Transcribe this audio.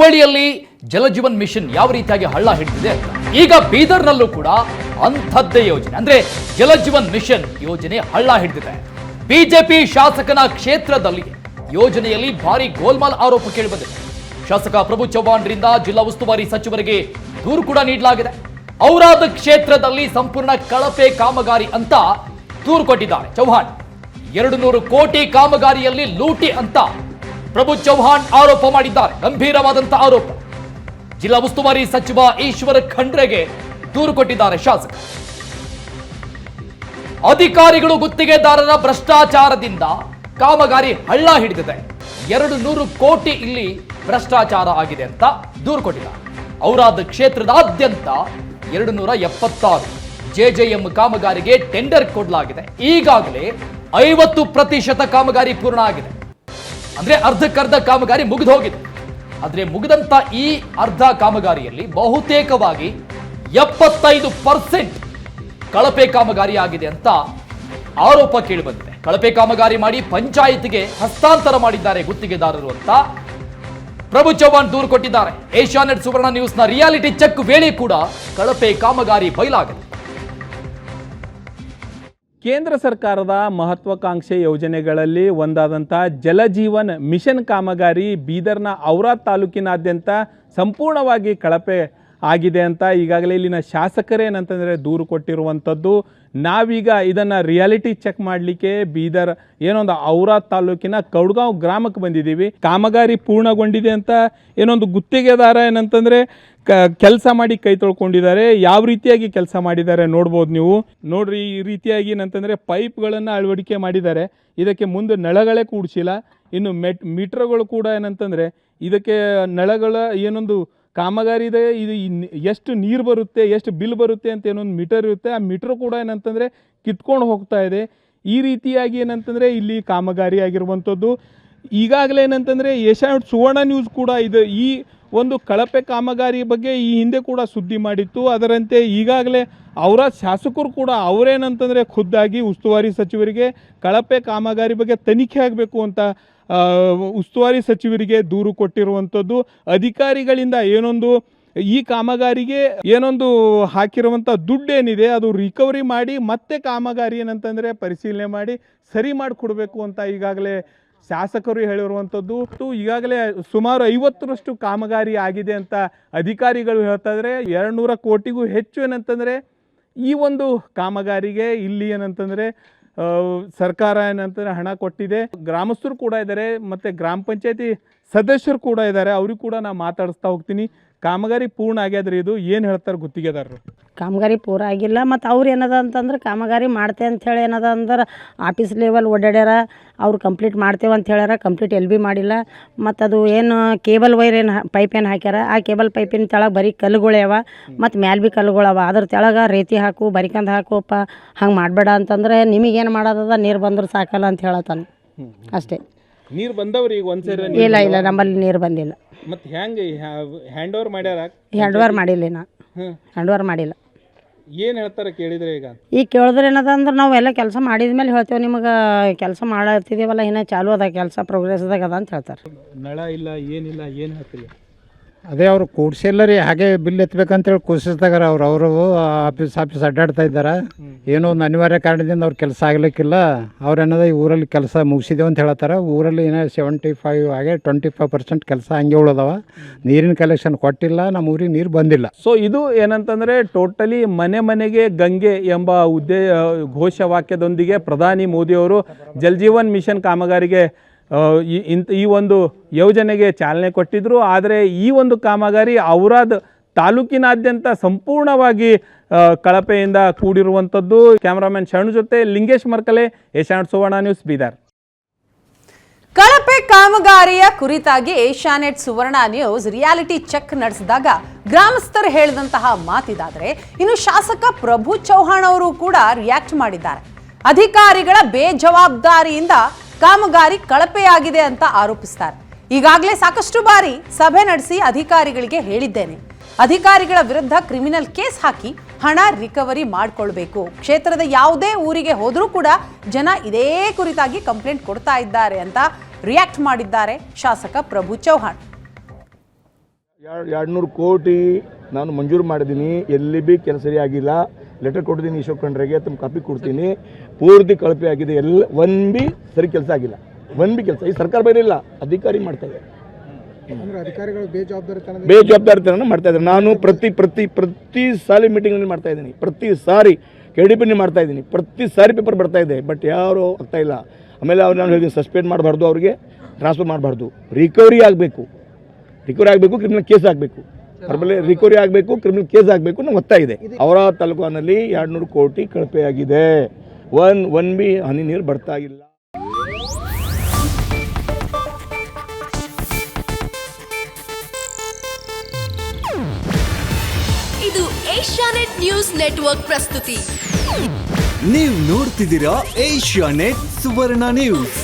ಹುಬ್ಬಳ್ಳಿಯಲ್ಲಿ ಜಲಜೀವನ್ ಮಿಷನ್ ಯಾವ ರೀತಿಯಾಗಿ ಹಳ್ಳ ಹಿಡಿದಿದೆ ಈಗ ಬೀದರ್ನಲ್ಲೂ ಕೂಡ ಅಂಥದ್ದೇ ಯೋಜನೆ. ಅಂದ್ರೆ ಜಲಜೀವನ್ ಮಿಷನ್ ಯೋಜನೆ ಹಳ್ಳ ಹಿಡಿದಿದೆ. ಬಿಜೆಪಿ ಶಾಸಕನ ಕ್ಷೇತ್ರದಲ್ಲಿ ಯೋಜನೆಯಲ್ಲಿ ಭಾರಿ ಗೋಲ್ಮಾಲ್ ಆರೋಪ ಕೇಳಿಬಂದಿದೆ. ಶಾಸಕ ಪ್ರಭು ಚವ್ಹಾಣ್ರಿಂದ ಜಿಲ್ಲಾ ಉಸ್ತುವಾರಿ ಸಚಿವರಿಗೆ ದೂರು ಕೂಡ ನೀಡಲಾಗಿದೆ. ಔರಾದ ಕ್ಷೇತ್ರದಲ್ಲಿ ಸಂಪೂರ್ಣ ಕಳಪೆ ಕಾಮಗಾರಿ ಅಂತ ದೂರು ಕೊಟ್ಟಿದ್ದಾರೆ ಚೌಹಾಣ್ ಎರಡು ನೂರು ಕೋಟಿ ಕಾಮಗಾರಿಯಲ್ಲಿ ಲೂಟಿ ಅಂತ ಪ್ರಭು ಚೌಹಾಣ್ ಆರೋಪ ಮಾಡಿದ್ದಾರೆ. ಗಂಭೀರವಾದಂತಹ ಆರೋಪ. ಜಿಲ್ಲಾ ಉಸ್ತುವಾರಿ ಸಚಿವ ಈಶ್ವರ ಖಂಡ್ರೆಗೆ ದೂರು ಕೊಟ್ಟಿದ್ದಾರೆ ಶಾಸಕ. ಅಧಿಕಾರಿಗಳು ಗುತ್ತಿಗೆದಾರರ ಭ್ರಷ್ಟಾಚಾರದಿಂದ ಕಾಮಗಾರಿ ಹಳ್ಳ ಹಿಡಿದಿದೆ. ಎರಡು ನೂರು ಕೋಟಿ ಇಲ್ಲಿ ಭ್ರಷ್ಟಾಚಾರ ಆಗಿದೆ ಅಂತ ದೂರು ಕೊಟ್ಟಿದ್ದಾರೆ. ಔರಾದ್ ಕ್ಷೇತ್ರದಾದ್ಯಂತ ಎರಡು ನೂರ ಎಪ್ಪತ್ತಾರು ಜೆಜೆಎಂ ಕಾಮಗಾರಿಗೆ ಟೆಂಡರ್ ಕೊಡಲಾಗಿದೆ. ಈಗಾಗಲೇ ಐವತ್ತು ಪ್ರತಿಶತ ಕಾಮಗಾರಿ ಪೂರ್ಣ ಆಗಿದೆ. ಅಂದ್ರೆ ಅರ್ಧಕ್ಕರ್ಧ ಕಾಮಗಾರಿ ಮುಗಿದು ಹೋಗಿದೆ. ಆದ್ರೆ ಮುಗಿದಂತ ಈ ಅರ್ಧ ಕಾಮಗಾರಿಯಲ್ಲಿ ಬಹುತೇಕವಾಗಿ ಎಪ್ಪತ್ತೈದು ಪರ್ಸೆಂಟ್ ಕಳಪೆ ಕಾಮಗಾರಿ ಆಗಿದೆ ಅಂತ ಆರೋಪ ಕೇಳಿಬಂದಿದೆ. ಕಳಪೆ ಕಾಮಗಾರಿ ಮಾಡಿ ಪಂಚಾಯಿತಿಗೆ ಹಸ್ತಾಂತರ ಮಾಡಿದ್ದಾರೆ ಗುತ್ತಿಗೆದಾರರು ಅಂತ ಪ್ರಭು ಚೌಹಾಣ್ ದೂರು ಕೊಟ್ಟಿದ್ದಾರೆ. ಏಷ್ಯಾನೆಟ್ ಸುವರ್ಣ ನ್ಯೂಸ್ನ ರಿಯಾಲಿಟಿ ಚೆಕ್ ವೇಳೆ ಕೂಡ ಕಳಪೆ ಕಾಮಗಾರಿ ಬಯಲಾಗಿದೆ. ಕೇಂದ್ರ ಸರ್ಕಾರದ ಮಹತ್ವಾಕಾಂಕ್ಷೆ ಯೋಜನೆಗಳಲ್ಲಿ ಒಂದಾದಂಥ ಜಲಜೀವನ್ ಮಿಷನ್ ಕಾಮಗಾರಿ ಬೀದರ್ನ ಔರಾದ್ ತಾಲೂಕಿನಾದ್ಯಂತ ಸಂಪೂರ್ಣವಾಗಿ ಕಳಪೆ ಆಗಿದೆ ಅಂತ ಈಗಾಗಲೇ ಇಲ್ಲಿನ ಶಾಸಕರೇನಂತಂದರೆ ದೂರು ಕೊಟ್ಟಿರುವಂಥದ್ದು. ನಾವೀಗ ಇದನ್ನು ರಿಯಾಲಿಟಿ ಚೆಕ್ ಮಾಡಲಿಕ್ಕೆ ಬೀದರ್ ಏನೊಂದು ಔರಾದ್ ತಾಲೂಕಿನ ಕೌಡ್ಗಾಂವ್ ಗ್ರಾಮಕ್ಕೆ ಬಂದಿದ್ದೀವಿ. ಕಾಮಗಾರಿ ಪೂರ್ಣಗೊಂಡಿದೆ ಅಂತ ಏನೊಂದು ಗುತ್ತಿಗೆದಾರ ಏನಂತಂದರೆ ಕ, ಕೆಲಸ ಮಾಡಿ ಕೈ ತೊಳ್ಕೊಂಡಿದ್ದಾರೆ. ಯಾವ ರೀತಿಯಾಗಿ ಕೆಲಸ ಮಾಡಿದ್ದಾರೆ ನೋಡ್ಬೋದು ನೀವು. ನೋಡ್ರಿ, ಈ ರೀತಿಯಾಗಿ ಏನಂತಂದರೆ ಪೈಪ್ಗಳನ್ನು ಅಳವಡಿಕೆ ಮಾಡಿದ್ದಾರೆ. ಇದಕ್ಕೆ ಮುಂದೆ ನಳಗಳೇ ಕೂಡಿಸಿಲ್ಲ. ಇನ್ನು ಮೆಟ್, ಮೀಟ್ರ್ಗಳು ಕೂಡ ಏನಂತಂದರೆ ಇದಕ್ಕೆ ನಳಗಳ ಏನೊಂದು ಕಾಮಗಾರಿ ಇದೆ, ಇದು ಎಷ್ಟು ನೀರು ಬರುತ್ತೆ, ಎಷ್ಟು ಬಿಲ್ ಬರುತ್ತೆ ಅಂತ ಏನೊಂದು ಮೀಟರ್ ಇರುತ್ತೆ, ಆ ಮೀಟರ್ ಕೂಡ ಏನಂತಂದರೆ ಕಿತ್ಕೊಂಡು ಹೋಗ್ತಾ ಇದೆ. ಈ ರೀತಿಯಾಗಿ ಏನಂತಂದರೆ ಇಲ್ಲಿ ಕಾಮಗಾರಿ ಆಗಿರುವಂಥದ್ದು. ಈಗಾಗಲೇ ಏನಂತಂದರೆ ಏಷ್ಯಾನೆಟ್ ಸುವರ್ಣ ನ್ಯೂಸ್ ಕೂಡ ಇದು ಈ ಒಂದು ಕಳಪೆ ಕಾಮಗಾರಿ ಬಗ್ಗೆ ಈ ಹಿಂದೆ ಕೂಡ ಸುದ್ದಿ ಮಾಡಿತ್ತು. ಅದರಂತೆ ಈಗಾಗಲೇ ಅವರ ಶಾಸಕರು ಕೂಡ ಅವರೇನಂತಂದರೆ ಖುದ್ದಾಗಿ ಉಸ್ತುವಾರಿ ಸಚಿವರಿಗೆ ಕಳಪೆ ಕಾಮಗಾರಿ ಬಗ್ಗೆ ತನಿಖೆ ಆಗಬೇಕು ಅಂತ ಉಸ್ತುವಾರಿ ಸಚಿವರಿಗೆ ದೂರು ಕೊಟ್ಟಿರುವಂಥದ್ದು, ಅಧಿಕಾರಿಗಳಿಂದ ಏನೊಂದು, ಈ ಕಾಮಗಾರಿಗೆ ಏನೊಂದು ಹಾಕಿರುವಂಥ ದುಡ್ಡು ಏನಿದೆ ಅದು ರಿಕವರಿ ಮಾಡಿ, ಮತ್ತೆ ಕಾಮಗಾರಿ ಏನಂತಂದರೆ ಪರಿಶೀಲನೆ ಮಾಡಿ, ಸರಿ ಮಾಡಿಕೊಡ್ಬೇಕು ಅಂತ ಈಗಾಗಲೇ ಶಾಸಕರು ಹೇಳಿರುವಂಥದ್ದು. ಈಗಾಗಲೇ ಸುಮಾರು ಐವತ್ತರಷ್ಟು ಕಾಮಗಾರಿ ಆಗಿದೆ ಅಂತ ಅಧಿಕಾರಿಗಳು ಹೇಳ್ತಾ ಇದ್ದಾರೆ ಎರಡು ನೂರ ಕೋಟಿಗೂ ಹೆಚ್ಚು ಏನಂತಂದರೆ, ಈ ಒಂದು ಕಾಮಗಾರಿಗೆ ಇಲ್ಲಿ ಏನಂತಂದರೆ ಸರ್ಕಾರ ಏನಂತಂದರೆ ಹಣ ಕೊಟ್ಟಿದೆ. ಗ್ರಾಮಸ್ಥರು ಕೂಡ ಇದ್ದಾರೆ, ಮತ್ತು ಗ್ರಾಮ ಪಂಚಾಯತಿ ಸದಸ್ಯರು ಕೂಡ ಇದ್ದಾರೆ. ಅವ್ರಿಗೂ ಕೂಡ ನಾನು ಮಾತಾಡಿಸ್ತಾ ಹೋಗ್ತೀನಿ. ಕಾಮಗಾರಿ ಪೂರ್ಣ ಆಗ್ಯಾದ್ರಿ ಇದು? ಏನು ಹೇಳ್ತಾರೆ ಗುತ್ತಿಗೆದಾರರು? ಕಾಮಗಾರಿ ಪೂರ ಆಗಿಲ್ಲ. ಮತ್ತು ಅವ್ರು ಏನದ ಅಂತಂದ್ರೆ ಕಾಮಗಾರಿ ಮಾಡ್ತೆ ಅಂಥೇಳಿ ಏನದ ಅಂದ್ರೆ ಆಫೀಸ್ ಲೆವೆಲ್ ಓಡಾಡ್ಯಾರ. ಅವ್ರು ಕಂಪ್ಲೀಟ್ ಮಾಡ್ತೇವೆ ಅಂತ ಹೇಳ್ಯಾರ. ಕಂಪ್ಲೀಟ್ ಎಲ್ ಬಿ ಮಾಡಿಲ್ಲ. ಮತ್ತು ಅದು ಏನು ಕೇಬಲ್ ವೈರ್ ಏನು ಪೈಪ್ ಏನು ಹಾಕ್ಯಾರ. ಆ ಕೇಬಲ್ ಪೈಪಿನ ತೆಳಗೆ ಬರೀ ಕಲ್ಲುಗಳವ ಮತ್ತು ಮ್ಯಾಲ್ ಬಿ ಕಲ್ಲುಗಳವ ಅದ್ರ ತೆಳಗೆ ರೇತಿ ಹಾಕು ಬರಿಕಂದು ಹಾಕುಪ್ಪ ಹಂಗೆ ಮಾಡಬೇಡ ಅಂತಂದ್ರೆ ನಿಮಗೇನು ಮಾಡೋದದ? ನೀರು ಬಂದ್ರೆ ಸಾಕಲ್ಲ ಅಂತ ಹೇಳತ್ತಾನೆ ಅಷ್ಟೇ. ನೀರು ಬಂದವ್ರಿ ಈಗ ಒಂದ್ಸರಿ ಇಲ್ಲ ಇಲ್ಲ ನಮ್ಮಲ್ಲಿ ನೀರು ಬಂದಿಲ್ಲ. ಮತ್ತು ಹೆಂಗೆ ಹ್ಯಾಂಡ್ ಓವರ್ ಮಾಡ್ಯಾರ? ಹ್ಯಾಂಡ್ ಓವರ್ ಮಾಡಿಲ್ಲ ನಾ ಹ್ಮ್. ಹ್ಯಾಂಡ್ ಓವರ್ ಮಾಡಿಲ್ಲ. ಏನು ಹೇಳ್ತಾರೆ ಕೇಳಿದ್ರೆ ಈಗ? ಈಗ ಕೇಳಿದ್ರೆ ಏನದ ಅಂದ್ರೆ ನಾವು ಎಲ್ಲ ಕೆಲಸ ಮಾಡಿದ ಮೇಲೆ ಹೇಳ್ತೇವೆ ನಿಮಗೆ ಕೆಲಸ ಮಾಡತ್ತಿದ್ದೀವಲ್ಲ ಇನ್ನೂ ಚಾಲು ಅದ ಕೆಲಸ ಪ್ರೋಗ್ರೆಸ್ದಾಗ ಅದ ಅಂತ ಹೇಳ್ತಾರೆ. ನಳ ಇಲ್ಲ ಏನಿಲ್ಲ ಏನು ಹೇಳ್ತೀರಿ? ಅದೇ ಅವರು ಕೂಡ್ಸಿಲ್ಲ ರೀ ಹಾಗೆ ಬಿಲ್ ಎತ್ತಬೇಕಂತೇಳಿ ಕೂಸಿಸ್ದಾಗಾರ ಅವ್ರು ಅವರು ಆಫೀಸ್ ಆಫೀಸ್ ಅಡ್ಡಾಡ್ತಾ ಇದ್ದಾರೆ. ಏನೋ ಒಂದು ಅನಿವಾರ್ಯ ಕಾರಣದಿಂದ ಅವ್ರ ಕೆಲಸ ಆಗ್ಲಿಕ್ಕಿಲ್ಲ. ಅವ್ರು ಏನದ ಈ ಊರಲ್ಲಿ ಕೆಲಸ ಮುಗಿಸಿದೆ ಅಂತ ಹೇಳತ್ತಾರ. ಊರಲ್ಲಿ ಏನೋ ಸೆವೆಂಟಿ ಫೈವ್ ಹಾಗೆ ಟ್ವೆಂಟಿ ಫೈವ್ ಪರ್ಸೆಂಟ್ ಕೆಲಸ ಹಂಗೆ ಉಳಿದವ. ನೀರಿನ ಕಲೆಕ್ಷನ್ ಕೊಟ್ಟಿಲ್ಲ ನಮ್ಮ ಊರಿಗೆ ನೀರು ಬಂದಿಲ್ಲ. ಸೊ ಇದು ಏನಂತಂದರೆ ಟೋಟಲಿ ಮನೆ ಮನೆಗೆ ಗಂಗೆ ಎಂಬ ಉದ್ದೇ ಘೋಷವಾಕ್ಯದೊಂದಿಗೆ ಪ್ರಧಾನಿ ಮೋದಿಯವರು ಜಲ್ಜೀವನ್ ಮಿಷನ್ ಕಾಮಗಾರಿಗೆ ಇಂಥ ಈ ಒಂದು ಯೋಜನೆಗೆ ಚಾಲನೆ ಕೊಟ್ಟಿದ್ದರು ಆದರೆ ಈ ಒಂದು ಕಾಮಗಾರಿ ಔರಾದ್ ತಾಲೂಕಿನಾದ್ಯಂತ ಸಂಪೂರ್ಣವಾಗಿ ಕಳಪೆಯಿಂದ ಕೂಡಿರುವಂಥದ್ದು ಕ್ಯಾಮ್ರಾಮನ್ ಶರಣು ಜೊತೆ ಲಿಂಗೇಶ್ ಮರ್ಕಲೆ, ಏಷ್ಯಾನೆಟ್ ಸುವರ್ಣ ನ್ಯೂಸ್, ಬೀದರ್. ಕಳಪೆ ಕಾಮಗಾರಿಯ ಕುರಿತಾಗಿ Asianet Suvarna news reality check ನಡೆಸಿದಾಗ ಗ್ರಾಮಸ್ಥರು ಹೇಳಿದಂತಹ ಮಾತಿದಾದರೆ ಇನ್ನು ಶಾಸಕ ಪ್ರಭು ಚೌಹಾಣ್ ಅವರು ಕೂಡ ರಿಯಾಕ್ಟ್ ಮಾಡಿದ್ದಾರೆ. ಅಧಿಕಾರಿಗಳ ಬೇಜವಾಬ್ದಾರಿಯಿಂದ ಕಾಮಗಾರಿ ಕಳಪೆಯಾಗಿದೆ ಅಂತ ಆರೋಪಿಸ್ತಾರೆ. ಈಗಾಗಲೇ ಸಾಕಷ್ಟು ಬಾರಿ ಸಭೆ ನಡೆಸಿ ಅಧಿಕಾರಿಗಳಿಗೆ ಹೇಳಿದ್ದೇನೆ. ಅಧಿಕಾರಿಗಳ ವಿರುದ್ಧ ಕ್ರಿಮಿನಲ್ ಕೇಸ್ ಹಾಕಿ ಹಣ ರಿಕವರಿ ಮಾಡಿಕೊಳ್ಬೇಕು. ಕ್ಷೇತ್ರದ ಯಾವುದೇ ಊರಿಗೆ ಹೋದರೂ ಕೂಡ ಜನ ಇದೇ ಕುರಿತಾಗಿ ಕಂಪ್ಲೇಂಟ್ ಕೊಡ್ತಾ ಇದ್ದಾರೆ ಅಂತ ರಿಯಾಕ್ಟ್ ಮಾಡಿದ್ದಾರೆ ಶಾಸಕ ಪ್ರಭು ಚೌಹಾಣ್. ಎರಡು ನೂರು ಕೋಟಿ ನಾನು ಮಂಜೂರು ಮಾಡಿದ್ದೀನಿ. ಎಲ್ಲಿ ಬಿ ಕೆಲಸ ಸರಿಯಾಗಿಲ್ಲ. ಲೆಟರ್ ಕೊಟ್ಟಿದ್ದೀನಿ ಅಶೋಕ್ ಖಂಡ್ರೆಗೆ ತುಂಬ ಕಾಪಿ ಕೊಡ್ತೀನಿ. ಪೂರ್ತಿ ಕಳಪೆ ಆಗಿದೆ. ಎಲ್ಲ ಒನ್ ಬಿ ಸರಿ ಕೆಲಸ ಆಗಿಲ್ಲ. ಒನ್ ಬಿ ಕೆಲಸ. ಈ ಸರ್ಕಾರ ಬೇರೆ ಇಲ್ಲ. ಅಧಿಕಾರಿ ಮಾಡ್ತಾ ಇದೆ ಬೇಜವಾಬ್ದಾರಿತನ ಮಾಡ್ತಾ ಇದ್ದಾರೆ. ನಾನು ಪ್ರತಿ ಪ್ರತಿ ಪ್ರತಿ ಸಾರಿ ಮೀಟಿಂಗ್ನಲ್ಲಿ ಮಾಡ್ತಾ ಇದ್ದೀನಿ. ಪ್ರತಿ ಸಾರಿ ಕೆ ಡಿ ಪಿನಿ ಮಾಡ್ತಾ ಇದ್ದೀನಿ. ಪ್ರತಿ ಸಾರಿ ಪೇಪರ್ ಬರ್ತಾ ಇದೆ. ಬಟ್ ಯಾರು ಆಗ್ತಾ ಇಲ್ಲ. ಆಮೇಲೆ ಅವ್ರು ನಾನು ಹೇಳಿದ್ದೀನಿ ಸಸ್ಪೆಂಡ್ ಮಾಡಬಾರ್ದು ಅವ್ರಿಗೆ ಟ್ರಾನ್ಸ್ಫರ್ ಮಾಡಬಾರ್ದು. ರಿಕವರಿ ಆಗಬೇಕು. ರಿಕವರಿ ಆಗಬೇಕು ಕ್ರಿಮಿನಲ್ ಕೇಸ್ ಆಗಬೇಕು. ಅವ್ರ ಮೇಲೆ ರಿಕವರಿ ಆಗಬೇಕು ಕ್ರಿಮಿನಲ್ ಕೇಸ್ ಆಗಬೇಕು ನಾವು ಒತ್ತಾಯ ಇದೆ. ಅವರ ತಾಲೂಕಿನಲ್ಲಿ ಎರಡು ನೂರು ಕೋಟಿ ಕಳಪೆಯಾಗಿದೆ. ಆಗಿದೆ ಒನ್ ಒನ್ ಬಿ ಹನಿ ನೀರು ಬರ್ತಾ ಇಲ್ಲ. ಇದು ಏಷ್ಯಾನೆಟ್ ನ್ಯೂಸ್ ನೆಟ್ವರ್ಕ್ ಪ್ರಸ್ತುತಿ. ನೀವು ನೋಡ್ತಿದ್ದೀರಾ ಏಷ್ಯಾ ನೆಟ್ ಸುವರ್ಣ ನ್ಯೂಸ್.